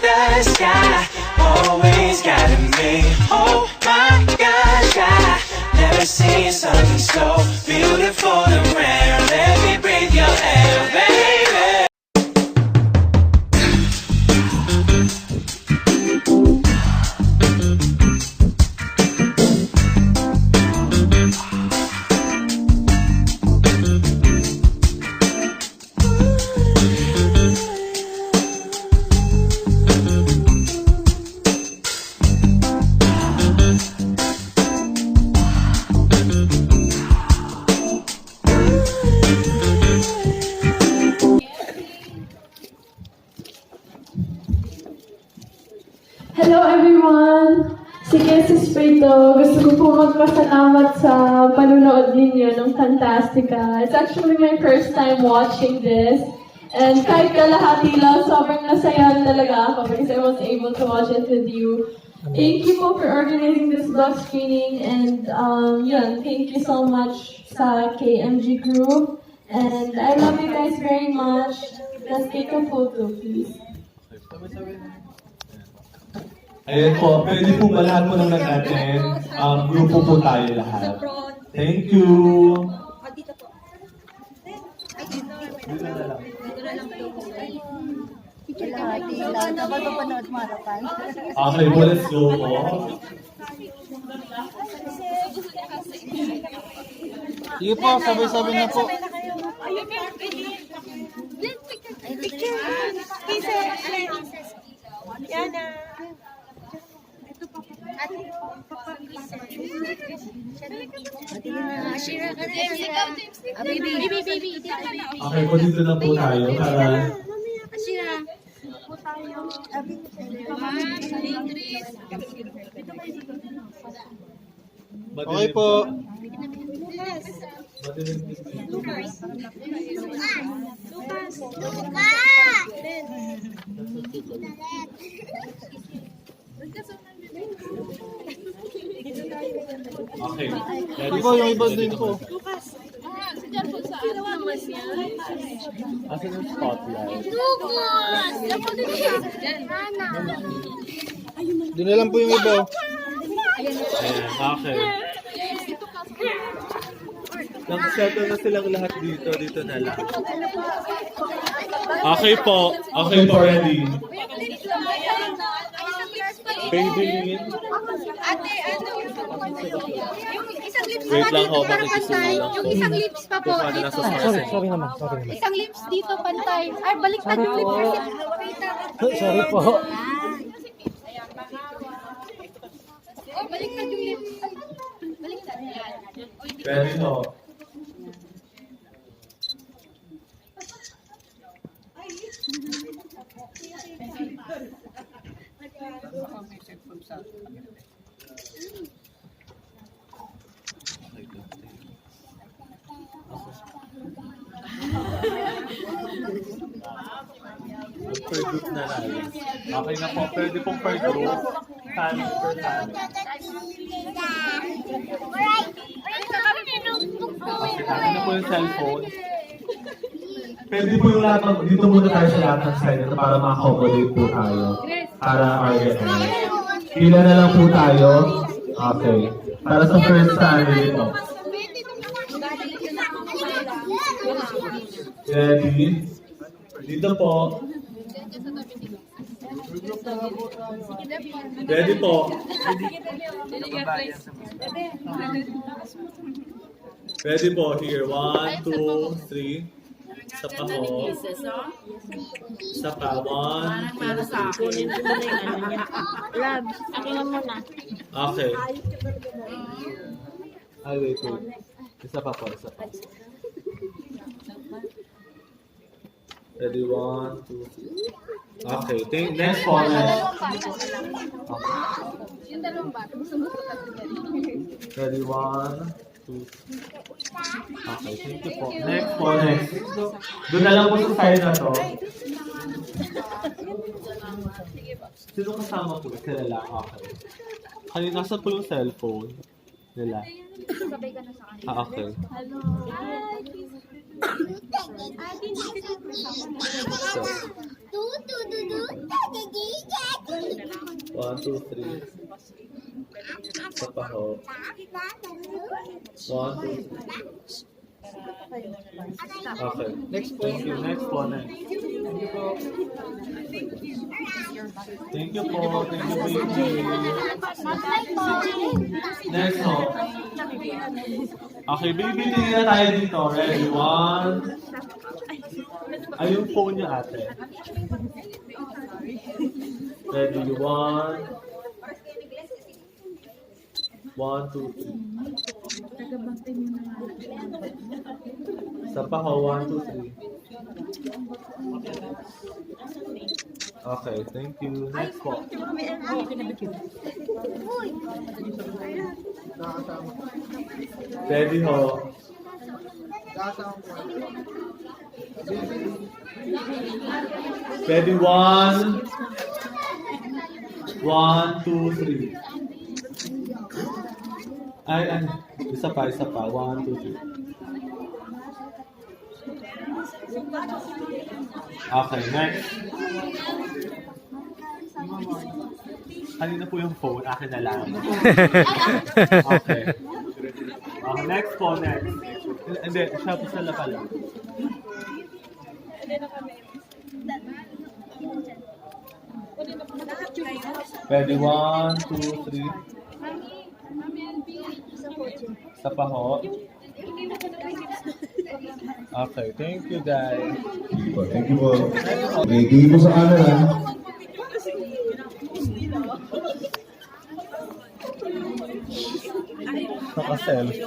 the sky, always guiding me. Oh my gosh, I never seen something so beautiful and rare. Let me Si Kesis Prito. Gusto ko po magpasalamat sa panunood ninyo ng Fantastica. It's actually my first time watching this. And kahit kalahati lang, sobrang nasaya talaga ako because I was able to watch it with you. Thank you po for organizing this vlog screening and um, yun, thank you so much sa KMG Group. And I love you guys very much. Let's take a photo, please. Ayan po, pwede po ba lahat po nang nag-attend? Um, grupo po tayo lahat. Thank you! Dito po. Ay, dito. Dito na lang. Dito na lang. Picture. Okay po, let's go po. Sige po, sabay-sabay na po. Picture. Pieces. Yan na. Ito pa po. Ate. Shira ka na. Baby. Baby, baby. Okay po, dito na po tayo para Shira. Okay po. Okay. Ito po, yung iba din po. Asan yung spotlight? Doon na lang po yung iba. Ayan, okay. Nag-settle na silang lahat dito, dito na lang. Okay po, okay po, ready. Baby, Ate, ano? Yung isang lips Wait lang dito ho, para makikisuyo pantay. lang Yung po. isang lips pa po ano nasa dito. sorry, sorry naman, sorry naman. Isang lips dito pantay. Ay, baliktad yung lips kasi. Sorry po. Oh, baliktad yung lips. Baliktad. Ready ho. Per group na lang. Okay na po, pwede pong per group. Tanong per tanong. Okay, na po yung cellphone. Pwede po yung lahat, dito muna tayo sa lahat ng side para ma-accommodate po tayo. Para RFN. Pila na lang po tayo. Okay. Para sa first family po. Ready? Dito po. Ready po. Ready po. Here. One, two, three. Isa pa po. Isa pa. One, two, three. Okay. Ay, wait, wait. Isa pa po, isa pa. Ready, one, two, three. Okay, think, next po. Ready, one, two, three. Okay, thank you po. Next po, next. Doon na lang po sa side na to. Sino kasama po? Sila lang, okay. Kanina, nasa po yung cellphone nila? Ah, okay. So, Du, du, du, du, da, da, di, One, two, three. Isa pa ho. One, two, three. Okay. Next po. Thank you. Next one. po. Next. Thank you po. Thank you, baby. Next po. Okay, tingin na tayo dito. Ready? One. Ay, yung phone niya ate. Ready? One. One, two, three. Isa pa. One, two, three. Okay, thank you. Next po. Ready ho. Ready, one. One, two, three. Ay, ay. Isa pa, isa pa. One, two, three. Okay, next. Kanina po yung phone, akin na lang. Okay. Okay, next po, next. Hindi, siya po sila pala. Pwede, one, two, three. Sa pa ho. Okay, thank you guys. Thank you po. Okay, tingin po sa camera. Naka-selfie.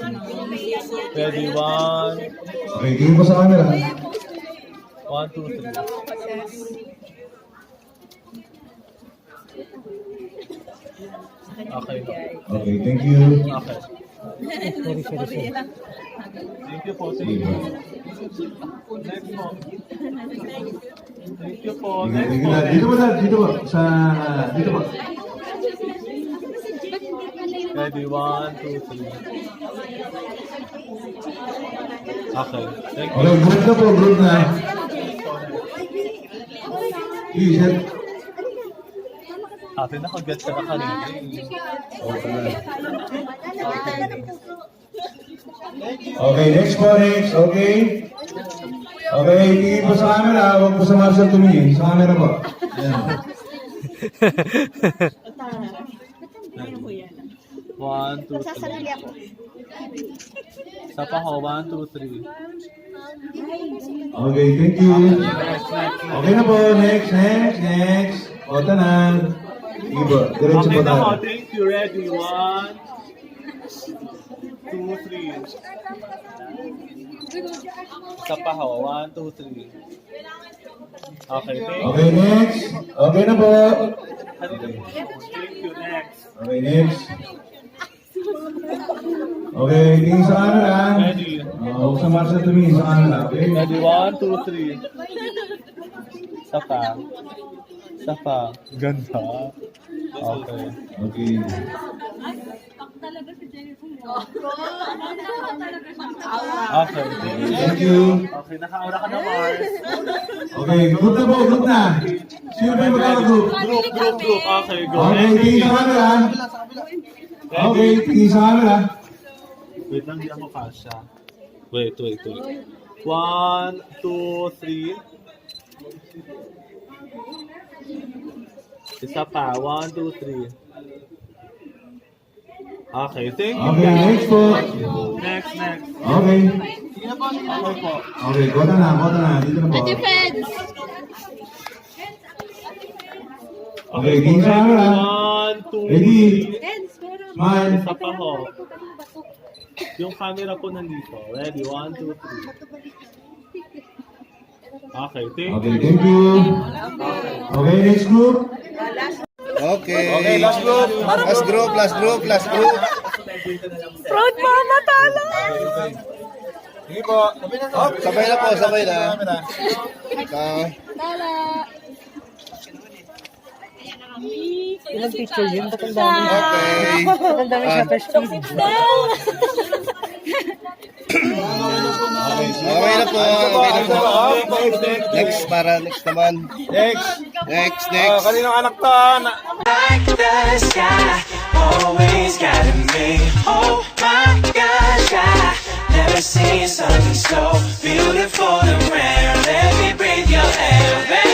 Pwede, one, Okay, tingin po sa camera. one, two, three. Okay. Okay, thank you. Okay. Sorry, sorry, sorry. Thank you po. Thank you. Next po. Thank you po. Next po. Dito dad. Dito po. Sa, dito po. Ready, one, two, three. Okay. Thank you. Okay, group na po, group na. Sir. Ate, nakaget ka na kanina. Okay. Okay, next po, next. Okay. Okay, tingin po sa camera. Huwag po sa Marshall tumingin. Sa camera po. Ayan. One, two, three. Sa pa ho, one, two, three. Okay, thank you. Okay na po. Next, next, next. O, tanan. Sige po. Diretso Okay po na tayo. thank you. Ready, one, two, three. Sa pa ho, one, two, three. Okay, thank you. Okay, next. Okay na po. Thank you, next. Okay, next. Okay, tingin sa camera. Ready. Uh, huwag sa Marshall tumingin sa camera. Okay? Ready, one, two, three. Sa pa. Sa pa. Ganda. Okay. Okay. Okay. Thank you. Okay, nakaura ka na, Mars. Okay, group na po, group na. Sino ba yung magkaka-group? Group, group, group. Okay, go. Okay, tingin sa camera. Okay, tingin sa camera. Wait lang, hindi ako kasha. Wait, wait, wait. One, two, three. Isa pa. One, two, three. Okay, thank you. Okay, next po. Next, next. Okay. Okay po. Okay, kota na, kota na. Dito na po. Okay, tingin sa camera. One, two, Ready? Smile. Isa pa ho. Yung camera po nandito. Ready? One, two, three. Okay, thank Okay, you. thank you. Okay, next group. Okay. Okay, last group. Last group, last group, last group. Proud mama tala! Sige po. Sabay na po, sabay na. Ah, Ilang picture yun? Ba't ang dami? okay. Ba't ang dami shutter speed? Okay na po. Next para next naman. Next. Next, oh, next. Uh, kaninong anak to? Ah? Like the sky, always gotta me. Oh my gosh, I never seen something so beautiful and rare. Let me breathe your air.